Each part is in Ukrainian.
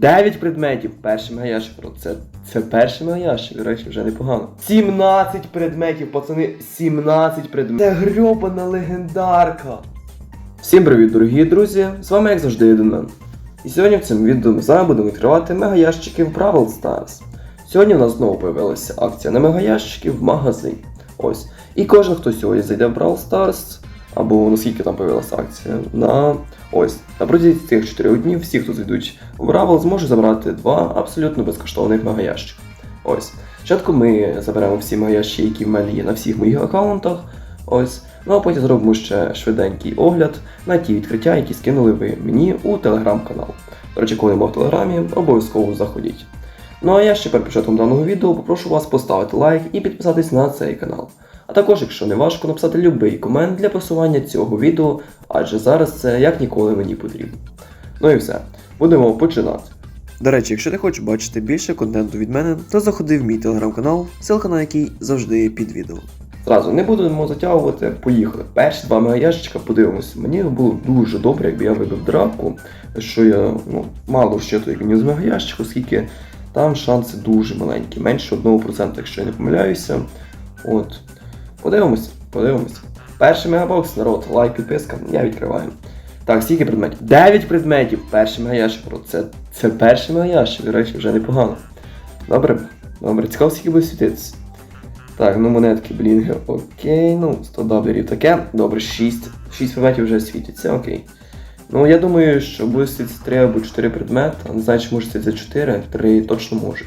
9 предметів. Перший мегаящик. Бро, Це, це перший мегаящик, до речі, вже непогано. 17 предметів, пацани, 17 предметів. Це грьобана легендарка. Всім привіт, дорогі друзі! З вами, як завжди, Єдинмен. І сьогодні в цьому відео ми з вами будемо відкривати мегаящики в Бравл Stars. Сьогодні в нас знову появилася акція на мегаящики в магазин. Ось. І кожен, хто сьогодні зайде в Brawl Stars, або наскільки там появилася акція, на ось на протязі цих 4 днів всі, хто зайдуть в Бравл, зможуть забрати два абсолютно безкоштовних мегаящики. Ось. Спочатку ми заберемо всі мегаящики, які в мене є на всіх моїх аккаунтах. Ось. Ну а потім зробимо ще швиденький огляд на ті відкриття, які скинули ви мені у телеграм-канал. До речі, коли я в телеграмі, обов'язково заходіть. Ну а я ще перед початком даного відео попрошу вас поставити лайк і підписатись на цей канал. А також, якщо не важко, написати будь-який комент для просування цього відео, адже зараз це як ніколи мені потрібно. Ну і все, будемо починати. До речі, якщо ти хочеш бачити більше контенту від мене, то заходи в мій телеграм-канал, ссылка на який завжди під відео. Зразу не будемо затягувати, поїхали. Перші два мегаящика подивимося. Мені було дуже добре, якби я вибив драку, що я ну, мало як мені з мегаящик, оскільки там шанси дуже маленькі, менше 1%, якщо я не помиляюся. От. Подивимось, подивимось. Перший мегабокс, народ, лайк, підписка, я відкриваю. Так, скільки предметів? 9 предметів. Перший мегаящик, бро. Це, це перший мегаящик, до речі, вже непогано. Добре, добре, цікаво, скільки буде світитися. Так, ну монетки, блінги, окей, ну, 100 даблерів таке. Добре, 6. 6 предметів вже світиться, окей. Ну, я думаю, що буде світитися 3 або 4 предмети. Не знаю, чи може світитися 4, 3 точно може.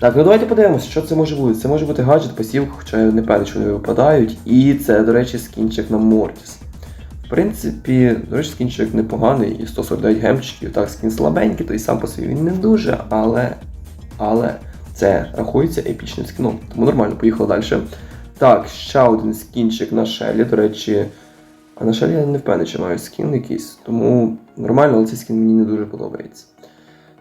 Так, ну давайте подивимося, що це може бути. Це може бути гаджет, посів, хоча я не певний, що вони випадають. І це, до речі, скінчик на Мортіс. В принципі, до речі, скінчик непоганий, і 149 гемчиків. Так, скін слабенький, той сам по собі він не дуже, але. Але це рахується епічним скіном. Тому нормально, поїхали далі. Так, ще один скінчик на Шелі, до речі. А на Шелі я не впевнений, чи маю скін якийсь, тому нормально, але цей скін мені не дуже подобається.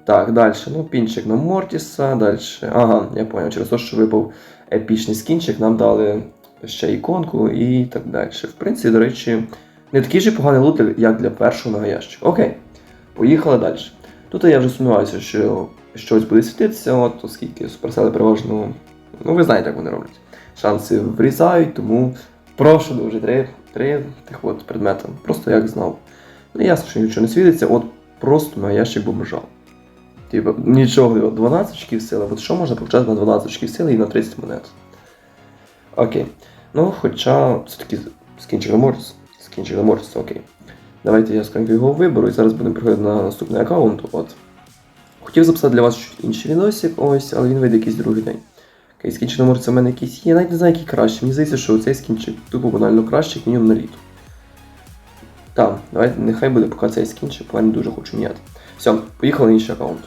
Так, далі. Ну, пінчик на Мортіса, далі. Ага, я поняв, через те, що випав епічний скінчик, нам дали ще іконку і так далі. В принципі, до речі, не такий же поганий лут, як для першого мегаящика. Окей, поїхали далі. Тут я вже сумніваюся, що щось буде світитися, от, оскільки суперсели переважно. Ну, ви знаєте, як вони роблять. Шанси врізають, тому прошу дуже три, три тих от предмета. Просто як знав. Ну, ясно, що нічого не світиться, от просто мегаящик бомжав. Типа, нічого, 12 очків сили. От що можна почати на 12 очків сили і на 30 монет? Окей. Ну, хоча все-таки скінчик на Морс. Скінчик на Морс, окей. Давайте я скажу його виберу і зараз будемо переходити на наступний аккаунт. От. Хотів записати для вас інший відосик, ось, але він вийде якийсь другий день. Окей, скінчик на Морс у мене якийсь є, навіть не знаю, який краще. Мені здається, що цей скінчик тупо банально краще, як мінімум на літо. Так, давайте нехай буде поки цей скінчик, бо я не дуже хочу міняти. Все, поїхали на інший аккаунт.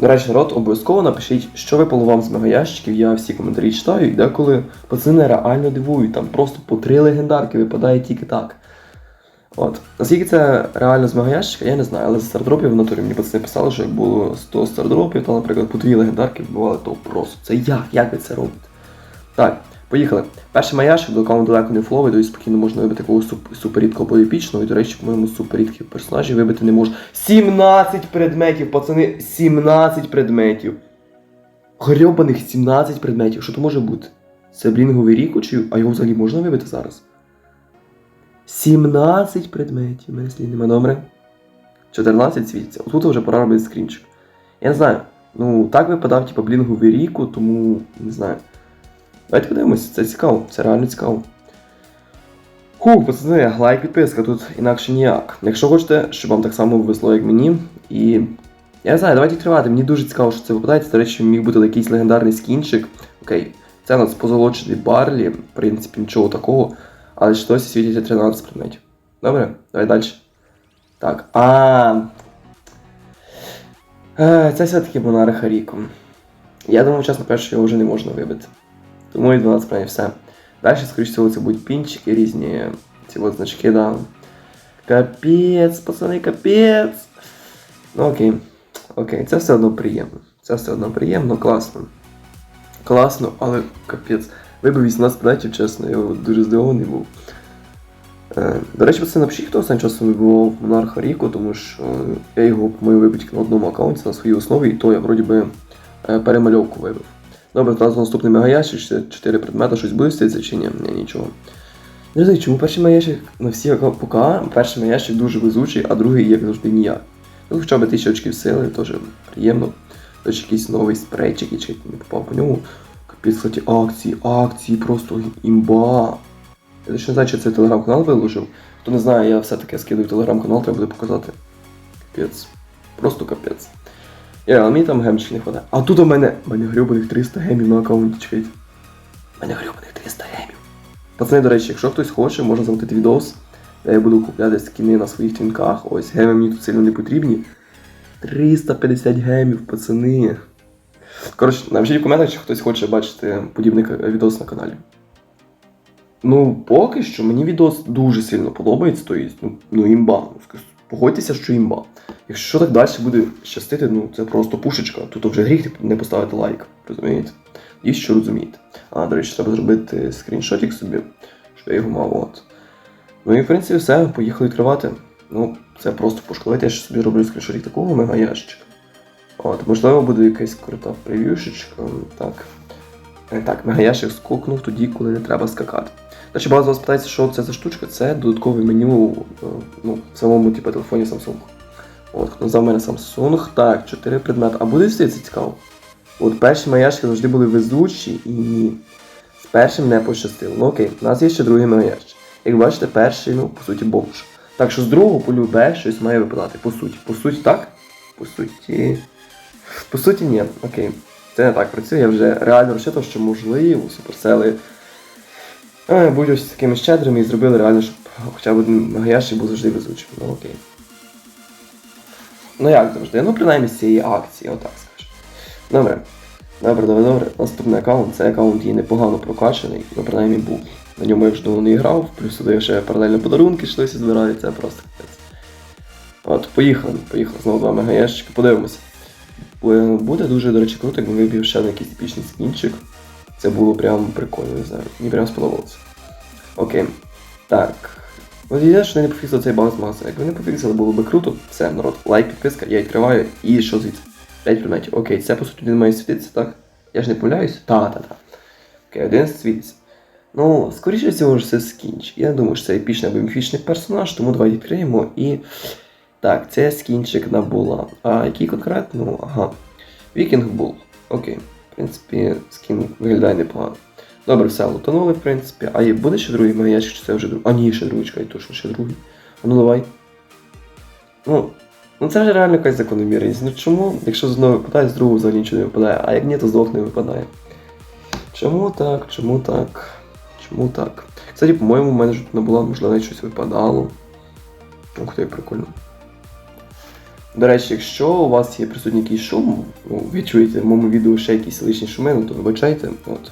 До речі, народ, обов'язково напишіть, що випало вам з мегаящиків, я всі коментарі читаю, і деколи пацани реально дивують, там просто по три легендарки випадає тільки так. От. Наскільки це реально з мегаящика, я не знаю, але з стардропів в натурі мені пацани писали, що як було 100 стардропів, то, наприклад, по дві легендарки вбивали, то просто. Це як? Як ви це робите? Так, поїхали. Перший маящик, до аккаунту далеко не фловий, то спокійно можна вибити такого суп- суперрідкого або і, до речі, по-моєму, суперрідких персонажів вибити не можна. 17 предметів, пацани, 17 предметів. Грьобаних 17 предметів. Що то може бути? Це блінговий рік, чи а його взагалі можна вибити зараз? 17 предметів. У мене слід нема добре. 14 світиться. Отут вже пора робити скрінчик. Я не знаю. Ну, так випадав, типу, блінговий ріку, тому не знаю. Давайте подивимося, це цікаво, це реально цікаво. Ху, пацани, лайк, підписка, тут інакше ніяк. Якщо хочете, щоб вам так само весло, як мені. І. Я не знаю, давайте відкривати. Мені дуже цікаво, що це випадається. До речі, міг бути якийсь легендарний скінчик. Окей, це у нас позолочений барлі, в принципі, нічого такого. Але ж досі світиться 13 предметів. Добре, давай далі. Так, а. Е, Це все-таки монарха ріком. Я думав, чесно що його вже не можна вибити. Тому і 12 правильно все. Далі, скоріш всього, це будуть пінчики, різні ці от значки, да. Капець, пацани, капець. Ну окей. Окей, це все одно приємно. Це все одно приємно, класно. Класно, але капець. Вибив 18 предметів, чесно, я дуже здивований був. Е, До речі, це напишіть, хто останнім часом вибивав монарха Ріку, тому що я його мою вибить на одному аккаунті на своїй основі, і то я вроді би е, перемальовку вибив. Добре, зараз наступний мегаящик, ще 4 предмети, щось буде статися чи ні? Ні, нічого. Розумію, чому перший мегаящик на всі ака- пока перший мегаящик дуже везучий, а другий як завжди ніяк. Ну, хоча б 1000 очків сили, теж приємно. Тож якийсь новий спрейчик, і чуть не попав по ньому. Капець, кстати, акції, акції, просто імба. Я ще не знаю, чи це телеграм-канал виложив. Хто не знає, я все-таки скидаю телеграм-канал, треба буде показати. Капець. Просто капець. Я, а мені там гемчик не хватає. А тут у мене. У мене грюбаних 300 гемів на аккаунті, чекайте. У мене грюбаних 300 гемів. Пацани, до речі, якщо хтось хоче, можна замутити відос, я буду купляти скіни на своїх твінках. Ось геми мені тут сильно не потрібні. 350 гемів, пацани. Коротше, напишіть в коментах, чи хтось хоче бачити подібний відос на каналі. Ну, поки що мені відос дуже сильно подобається, то є, ну, ну імба. Погодьтеся, що імба. Якщо так далі буде щастити, ну це просто пушечка. Тут вже гріх не поставити лайк, розумієте? І що розумієте. А, до речі, треба зробити скріншотик собі, щоб я його мав. От. Ну і в принципі все, поїхали відкривати. Ну, це просто пошкодити, я ще собі роблю скріншотик такого мега ящика. От, можливо, буде якась крута прев'юшечка. Так. Е, Так, мегаящик скокнув тоді, коли не треба скакати. Речі, багато з вас питається, що це за штучка, це додаткове меню е, ну, в самому типу, телефоні Samsung. От, хто знав мене Samsung, так, 4 предмети. А буде все це цікаво? От перші маяшки завжди були везучі і з першим не пощастило. Ну окей, у нас є ще другий маящик. Як бачите, перший, ну, по суті, бомж. Так що з другого полюбе щось має випадати. По суті. По суті, так? По суті. По суті, ні. Окей. Це не так працює, я вже реально розчитав, що можливо, суперсели е, будуть ось такими щедрими і зробили реально, щоб хоча б один мегаящик був завжди везучим. Ну окей. Ну як завжди, ну принаймні з цієї акції, отак скажу. Добре. Добре, добре, добре. Наступний аккаунт, цей аккаунт є непогано прокачаний, ну принаймні був. На ньому я вже давно не грав, плюс туди ще паралельно подарунки щось збирають, це просто капець. От, поїхали, поїхали, знову два мегаєшчики, подивимося. Буде дуже, до речі, круто, якби вибив ще на якийсь епічний скінчик. Це було прям прикольно, не знаю. Мені прям сподобалося. Окей. Так. Єдине, що не пофіксив цей баланс маси. Якби не пофіксили, було би круто. Все, народ, лайк, підписка, я відкриваю. І що звідси? 5 предметів. Окей, це по суті не має світитися, так? Я ж не помиляюсь? Та, та, та. Окей, один світиться. Ну, скоріше всього ж це скінч. Я думаю, що це епічний або міфічний персонаж, тому давайте відкриємо і. Так, це скінчик на була. А який конкретно? Ага. Вікінг Бул. Окей. В принципі, скін виглядає непогано. Добре, все, лутанули, в принципі. А є буде ще другий маяч, чи це вже другий? А ні, ще другий, чекай, точно ще другий. А ну давай. Ну, ну це вже реально якась закономірність. Ну чому, якщо з одного випадає, з другого взагалі нічого не випадає, а як ні, то з двох не випадає. Чому так? Чому так? Чому так? Кстати, по-моєму, в мене ж не було, можливо, навіть щось випадало. Ух ти, прикольно. До речі, якщо у вас є присутній якийсь шум, ну, ви чуєте в моєму відео ще якісь лишні шуми, ну то вибачайте. От.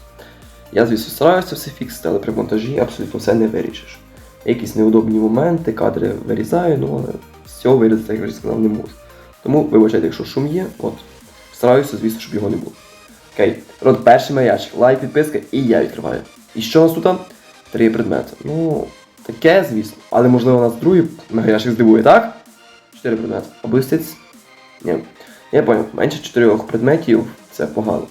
Я, звісно, стараюся все фіксити, але при монтажі абсолютно все не вирішиш. Якісь неудобні моменти, кадри вирізаю, ну але з цього вирізати, як я вже сказав, не можу. Тому вибачайте, якщо шум є, от. Стараюся, звісно, щоб його не було. Окей, рот перший маяч, лайк, підписка, і я відкриваю. І що у нас тут? Три предмети. Ну, таке, звісно. Але можливо нас другий мегаяшик здивує, так? Чотири предмети. Або істиць? Ні. Я поняв, менше чотирьох предметів це погано.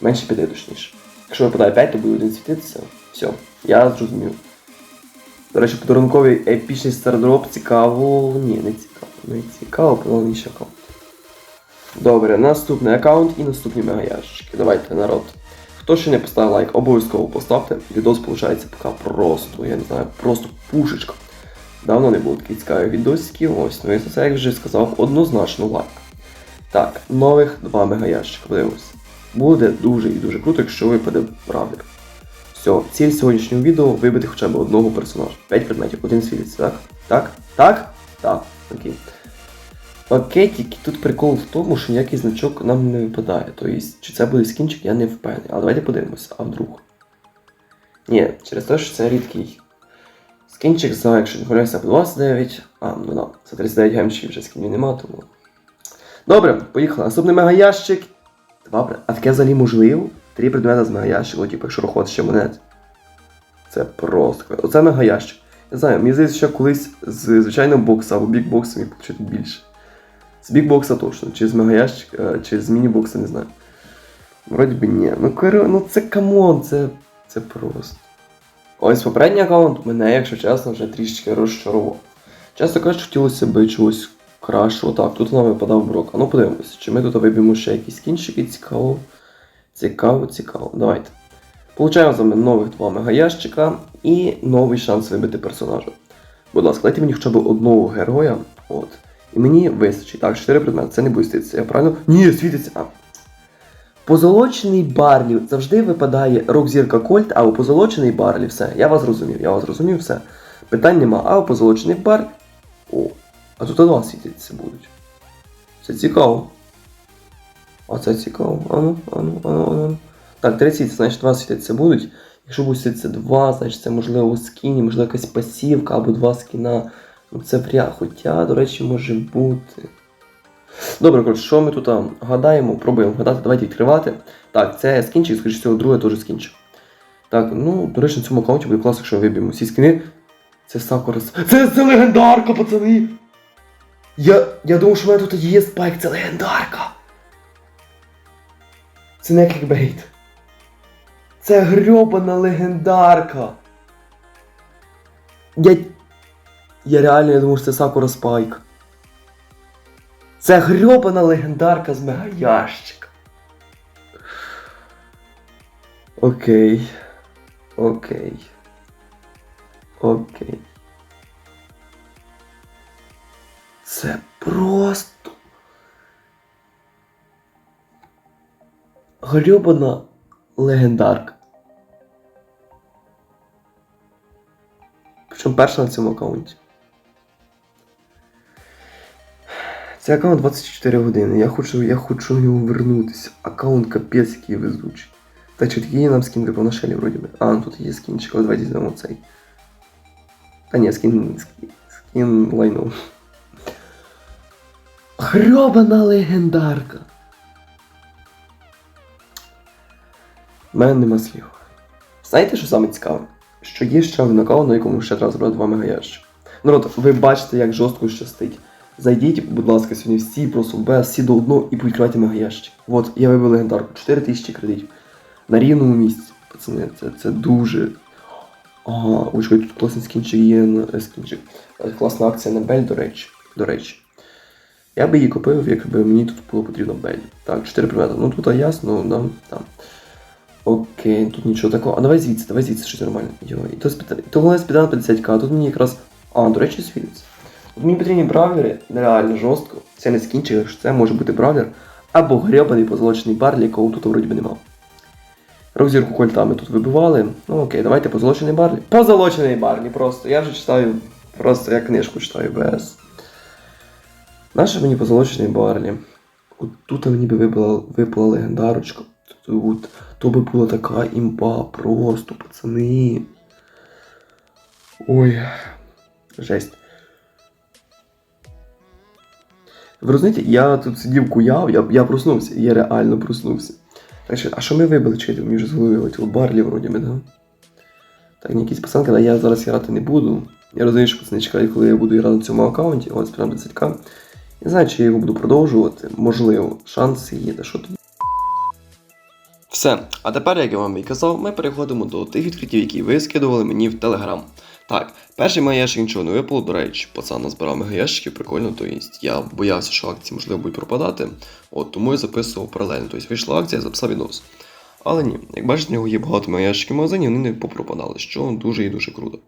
Менше п'яти точніше. Якщо випадає 5, то буде один світитися. Все, я зрозумів. До речі, подарунковий епічний стардроп цікаво. Ні, не цікаво. Не цікаво, але інший аккаунт. Добре, наступний аккаунт і наступні мегаящики. Давайте, народ. Хто ще не поставив лайк, обов'язково поставте. Відос виходить поки просто, я не знаю, просто пушечка. Давно не було таких цікавих відосиків. Ось, ну і за це, як вже сказав, однозначно лайк. Так, нових два мегаящика, подивимось. Буде дуже і дуже круто, якщо випаде правильно. Все, ціль сьогоднішнього відео вибити хоча б одного персонажа. 5 предметів, один світиться, так? Так? Так? Так. Окей. Окей, тут прикол в тому, що ніякий значок нам не випадає. Тобто, чи це буде скінчик, я не впевнений. Але давайте подивимося, а вдруг. Ні, через те, що це рідкий скінчик за, якщо не помиляюся, по 29. А, ну да, за 39 гемчів вже скінів нема, тому. Добре, поїхали. Наступний мегаящик. Пред... А таке взагалі можливо? Три предмети з мегаящику, типу, якщо рахувати ще монет. Це просто. Оце мегаящик. Не знаю, мені здається, що колись з звичайного бокса або бікбокса міг почути більше. З бікбокса точно, чи з мегаящика, чи з міні-бокса, не знаю. Вроді би ні. Ну, коро... ну це камон, це, це просто. Ось попередній аккаунт мене, якщо чесно, вже трішечки розчарував. Чесно кажучи, хотілося б чогось кращого. Так, тут нам випадав брок. А ну подивимося, чи ми тут виб'ємо ще якісь кінчики, цікаво. Цікаво, цікаво. Давайте. Получаємо з вами нових два мегаящика і новий шанс вибити персонажа. Будь ласка, дайте мені хоча б одного героя. От. І мені вистачить. Так, 4 предмети, це не буде світитися, я правильно? Ні, світиться. А. Позолочений Барлі завжди випадає рок-зірка Кольт, а у позолочений Барлі все. Я вас зрозумів, я вас зрозумів, все. Питань нема. А у позолочений Барлі. О, а тут два світитися будуть. Це цікаво. А це цікаво. Ану, ану, ану, ану. Так, 30, значить два світитися будуть. Якщо буде світитися два, значить це можливо скіні, можливо якась пасівка або два скіна. Ну це вряд. Хоча, до речі, може бути. Добре, коротше, що ми тут гадаємо, пробуємо гадати, давайте відкривати. Так, це скінчик, скоріше всього, друге теж скінчик. Так, ну, до речі, на цьому аккаунті буде класно, якщо виб'ємо всі скіни. Це Сакура. Це, це легендарка, пацани! Я, я думав, що в мене тут є спайк, це легендарка. Це не клікбейт. Це грьобана легендарка. Я. Я реально я думав, що це Сакура Спайк. Це грьобана легендарка з мегаящика. Окей. Окей. Окей. Це просто. Грьобана легендарка. Причому перша на цьому аккаунті. Це аккаунт 24 години. Я хочу, я хочу в нього вернутися. Аккаунт капець який везучий. Та чи такий є нам скін типу на шелі вроді би. А, ну тут є скінчик, але давайте візьмемо цей. Та ні, скін. Скін, скін лайно. Грьобана легендарка. У мене нема слів. Знаєте, що саме цікаве? Що є ще один аккаунт, на якому ще треба зробити два мегаярщика. Народ, ви бачите, як жорстко щастить. Зайдіть, будь ласка, сьогодні всі просто без, всі до одного і відкривайте мегаящик. От, я вибив легендарку, 4000 кредитів. На рівному місці. Пацани, це, це дуже. Ага, ось тут класний скінчик є на е, скінчик. Е, Класна акція на Бель, до речі. До речі. Я би її купив, якби мені тут було потрібно Бель. Так, 4 предмети. Ну тут а ясно, да, там. Окей, тут нічого такого. А давай звідси, давай звідси щось нормальне. Йой, то спіда... То головне спідан 50к, а тут мені якраз. А, до речі, світиться. Тут мені потрібні бравлери, нереально жорстко. Це не скінчик, якщо це може бути бравлер. Або гребаний позолочений барлі, якого тут вроді би нема. Рокзірку кольтами тут вибивали. Ну окей, давайте позолочений барлі. Позолочений барлі просто. Я вже читаю, просто я книжку читаю без. Наше мені позолочений барлі. От тут мені би випала, випала легендарочка. Тут, то би була така імба, просто, пацани. Ой. Жесть. Ви розумієте, я тут сидів куяв, я, я проснувся, я реально проснувся. Так що, а що ми вибили, чекайте, мені вже з барлі вроді би, да? Так, якісь пацанки, але я зараз грати не буду. Я розумію, що пацани чекають, коли я буду грати на цьому аккаунті, ось прям 10к. Не знаю, чи я його буду продовжувати. Можливо, шанси є, та що тут. Все. А тепер, як я вам і казав, ми переходимо до тих відкриттів, які ви скидували мені в Телеграм. Так, перший мегаящик нічого не випало, до речі, пацан назбирав мегаящиків, прикольно, то есть я боявся, що акції можливо будуть пропадати, от тому я записував паралельно. Тобто вийшла акція, я записав відос. Але ні, як бачите, в нього є багато мегаящиків в магазині, вони не попропадали, що дуже і дуже круто.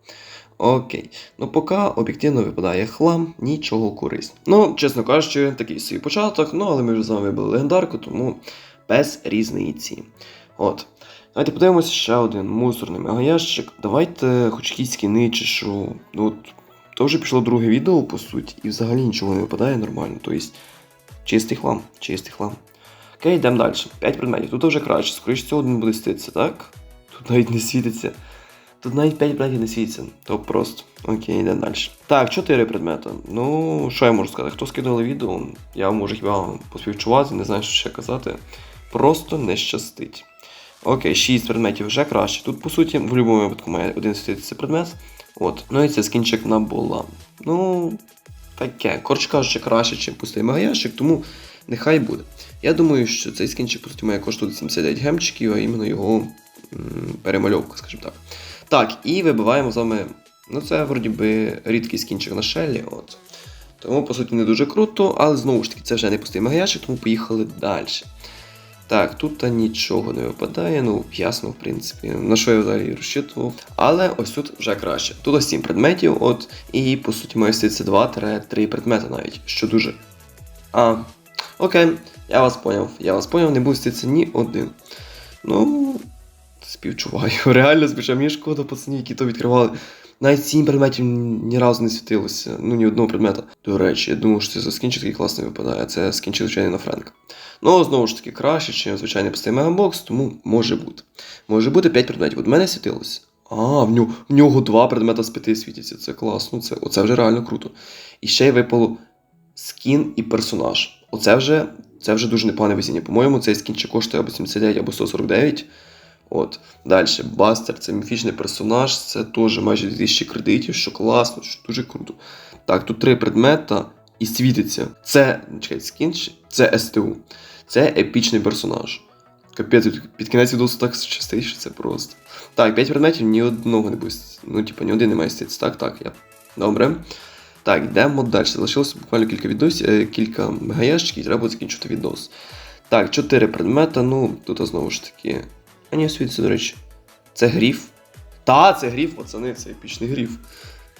Окей, ну поки об'єктивно випадає хлам, нічого корисного. Ну, чесно кажучи, такий свій початок, ну але ми вже з вами вибили легендарку, тому без різниці. От. Давайте подивимося ще один мусорний мегаящик. Давайте хоч якісь скіни чи що. Ну, от, то вже пішло друге відео, по суті, і взагалі нічого не випадає нормально. Тобто, чистий хлам, чистий хлам. Окей, йдемо далі. 5 предметів. Тут вже краще. Скоріше цього один буде світитися, так? Тут навіть не світиться. Тут навіть 5 предметів не світиться. То просто. Окей, йдемо далі. Так, 4 предмети. Ну, що я можу сказати? Хто скидали відео, я можу хіба поспівчувати, не знаю, що ще казати. Просто не щастить. Окей, 6 предметів вже краще. Тут, по суті, в будь-якому випадку має один світитися предмет. От, ну і це скінчик на була. Ну, таке. Коротше кажучи, краще, ніж пустий мегаящик, тому нехай буде. Я думаю, що цей скінчик, по суті, має коштувати 79 гемчиків, а іменно його м, перемальовка, скажімо так. Так, і вибиваємо з вами. Ну, це вроді би рідкий скінчик на шелі. От. Тому, по суті, не дуже круто, але знову ж таки, це вже не пустий мегаящик, тому поїхали далі. Так, тут та нічого не випадає, ну ясно, в принципі, на що я взагалі розчитував. Але ось тут вже краще. Тут ось 7 предметів, от, і по суті має статися 2-3 предмети навіть, що дуже. А, окей, я вас поняв, я вас поняв, не буде статися ні один. Ну, співчуваю. Реально, звичайно, мені шкода, пацанів, які то відкривали. Навіть 7 предметів ні разу не світилося, ну ні одного предмета. До речі, я думав, що це за скінчик такий класний випадає, це скінчик звичайно на Френка. Ну, знову ж таки, краще, ніж звичайний пустий мегабокс, тому може бути. Може бути 5 предметів. От мене світилося. А, в нього, в нього 2 предмета з 5 світяться. Це класно, це, оце вже реально круто. І ще й випало скін і персонаж. Оце вже, це вже дуже непогане везіння. По-моєму, цей скінчик коштує або 79, або 149. От. Далі, Бастер, це міфічний персонаж, це теж майже 2000 кредитів, що класно, що дуже круто. Так, тут три предмета і світиться. Це, чекайте, скін, це СТУ. Це епічний персонаж. Капець, під кінець відосу так щастить, що це просто. Так, 5 предметів, ні одного не буде. Ну, типу, ні один не має статися. Так, так, я. Добре. Так, йдемо далі. Залишилося буквально кілька відосів, е, кілька мегаящиків, і треба закінчити відос. Так, 4 предмета, ну, тут знову ж таки. А ні, до речі. Це гріф. Та, це гріф, пацани, це епічний гріф.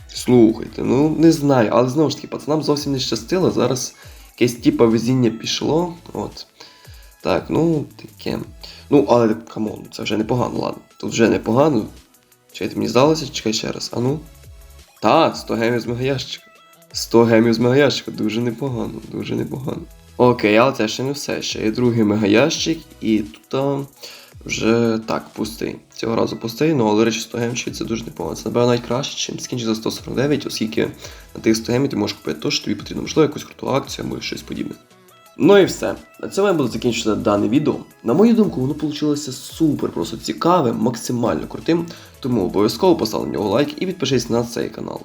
Слухайте, ну не знаю, але знову ж таки, пацанам зовсім не щастило. Зараз якесь типа везіння пішло. От. Так, ну таке. Ну, але камон, це вже непогано, ладно. Тут вже непогано. Чекайте, мені здалося, чекай ще раз. А ну. Та, 100 гемів з мегаящика. 100 гемів з мегаящика, дуже непогано, дуже непогано. Окей, але це ще не все. Ще є другий мегаящик, і тут вже так, пустий. Цього разу пустий, ну але речі, 100 гемчиків це дуже непогано. Це напевно навіть краще, ніж скінчик за 149, оскільки на тих 100 гемів ти можеш купити те, що тобі потрібно, можливо, якусь круту акцію або щось подібне. Ну і все. На цьому я буду закінчувати дане відео. На мою думку, воно вийшло супер просто цікавим, максимально крутим. Тому обов'язково постав на нього лайк і підпишись на цей канал.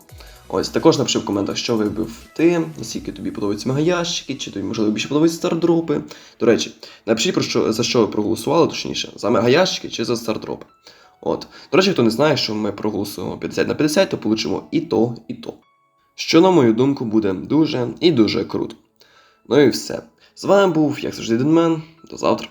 Ось також напиши в коментах, що вибив ти, наскільки тобі подобаються мегаящики, чи тобі можливо більше подобаються стардропи. До речі, напишіть про що за що ви проголосували, точніше, за мегаящики чи за стардропи. От. До речі, хто не знає, що ми проголосуємо 50 на 50, то получимо і то, і то. Що, на мою думку, буде дуже і дуже круто. Ну і все. З вами був, як завжди, Денмен. До завтра.